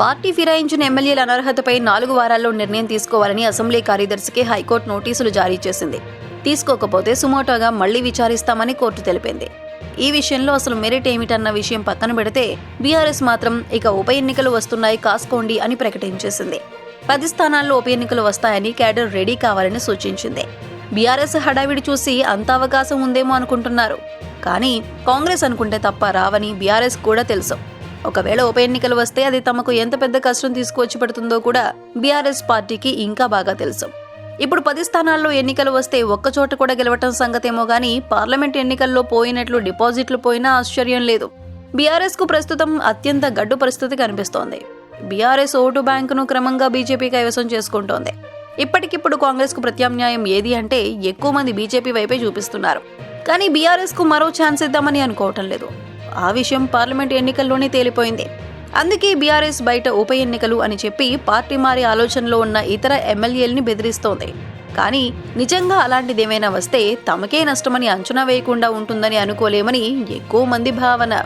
Party ఫిరాయించిన ఎమ్మెల్యేల అనర్హతపై నాలుగు వారాల్లో నిర్ణయం తీసుకోవాలని అసెంబ్లీ కార్యదర్శికి హైకోర్టు నోటీసులు జారీ చేసింది. తీసుకోకపోతే సుమోటోగా మళ్ళీ విచారిస్తామని కోర్టు తెలిపింది. ఈ విషయంలో అసలు మెరిట్ ఏమిటన్న విషయం పక్కన పెడితే బీఆర్ఎస్ మాత్రం ఇక ఉప ఎన్నికలు వస్తున్నాయి కాసుకోండి అని ప్రకటించేసింది. పది స్థానాల్లో ఉప ఎన్నికలు వస్తాయని క్యాడర్ రెడీ కావాలని సూచించింది. బీఆర్ఎస్ హడావిడి చూసి అంత అవకాశం ఉందేమో అనుకుంటున్నారు. కానీ కాంగ్రెస్ అనుకుంటే తప్ప రావని బీఆర్ఎస్ కూడా తెలుసు. ఒకవేళ ఉప ఎన్నికలు వస్తే అది తమకు ఎంత పెద్ద కష్టం తీసుకువచ్చి పెడుతుందో కూడా బీఆర్ఎస్ పార్టీకి ఇంకా బాగా తెలుసు. ఇప్పుడు పది స్థానాల్లో ఎన్నికలు వస్తే ఒక్కచోట కూడా గెలవటం సంగతేమో గానీ పార్లమెంట్ ఎన్నికల్లో పోయినట్లు డిపాజిట్లు పోయినా ఆశ్చర్యం లేదు. బీఆర్ఎస్కు ప్రస్తుతం అత్యంత గడ్డు పరిస్థితి కనిపిస్తోంది. బీఆర్ఎస్ ఓటు బ్యాంకును క్రమంగా బీజేపీ కైవసం చేసుకుంటోంది. ఇప్పటికిప్పుడు కాంగ్రెస్కు ప్రత్యామ్నాయం ఏది అంటే ఎక్కువ మంది బీజేపీ వైపే చూపిస్తున్నారు. కానీ బీఆర్ఎస్కు మరో ఛాన్స్ ఇద్దామని అనుకోవటం లేదు. ఆ విషయం పార్లమెంట్ ఎన్నికల్లోనే తేలిపోయింది. అందుకే బీఆర్ఎస్ బయట ఉప ఎన్నికలు అని చెప్పి పార్టీ మారే ఆలోచనలో ఉన్న ఇతర ఎమ్మెల్యేలని బెదిరిస్తోంది. కానీ నిజంగా అలాంటిదేమైనా వస్తే తమకే నష్టమని అంచనా వేయకుండా ఉంటుందని అనుకోలేమని ఎక్కువ మంది భావన.